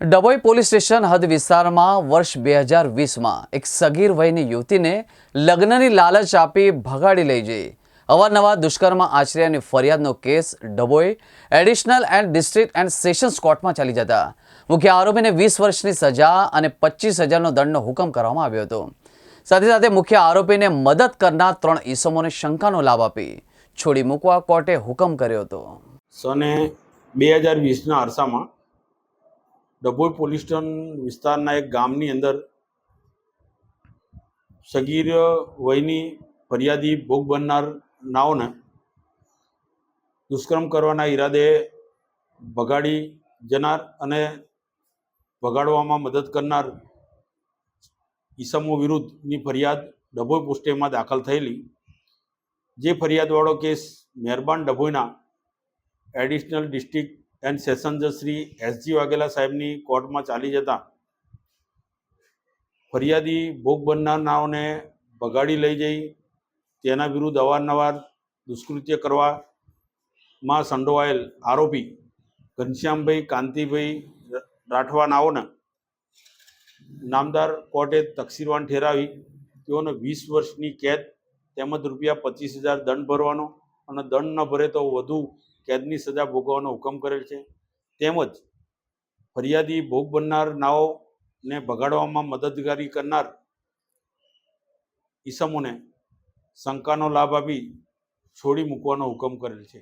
Dabhoi police station હદ વિસ્તારમાં વર્ષ બે હજાર વીસમાં એક સગીર વયની યુવતીને લગ્નની લાલચ આપી ભગાડી લઈ જઈ. અવારનવાર દુષ્કર્મ આચર્યાની ફરિયાદનો case Dabhoi additional and district and sessions કોર્ટમાં ચાલી જતા. મુખ્ય આરોપીને વીસ વર્ષની સજા અને પચીસ હજારનો દંડનો હુકમ કરવામાં આવ્યો હતો. સાથે સાથે મુખ્ય આરોપીને મદદ કરનાર ત્રણ ઈસમોને શંકાનો લાભ આપી છોડી મૂકવા કોર્ટે હુકમ કર્યો હતો. સને બે હજાર વીસના અરસામાં ડભોઈ પોલીસ સ્ટેશન વિસ્તારના એક ગામની અંદર સગીર વયની ફરિયાદી ભોગ બનનાર નાઓને દુષ્કર્મ કરવાના ઈરાદે ભગાડી જનાર અને ભગાડવામાં મદદ કરનાર ઈસમો વિરુદ્ધની ફરિયાદ ડભોઈ પોસ્ટેમાં દાખલ થયેલી. જે ફરિયાદવાળો કેસ મહેરબાન ડભોઈના એડિશનલ ડિસ્ટ્રિક્ટ એન્ડ સેશન જજ શ્રી એસજી વાઘેલા સાહેબની કોર્ટમાં ચાલી જતા ફરિયાદી ભોગ બનનારનાઓને બગાડી લઈ જઈ, તેના વિરુદ્ધ અવારનવાર દુષ્કૃત્ય કરવામાં સંડોવાયેલ આરોપી ઘનશ્યામભાઈ કાંતિભાઈ રાઠવાનાઓને નામદાર કોર્ટે તકસીરવાન ઠેરાવી, તેઓને વીસ વર્ષની કેદ તેમજ રૂપિયા પચીસ હજાર દંડ ભરવાનો અને દંડ ન ભરે તો વધુ કેદની સજા ભોગવવાનો હુકમ કરેલ છે. તેમજ ફરિયાદી ભોગ બનનાર નાઓને ભગાડવામાં મદદગારી કરનાર ઈસમોને શંકાનો લાભ આપી છોડી મૂકવાનો હુકમ કરેલ છે.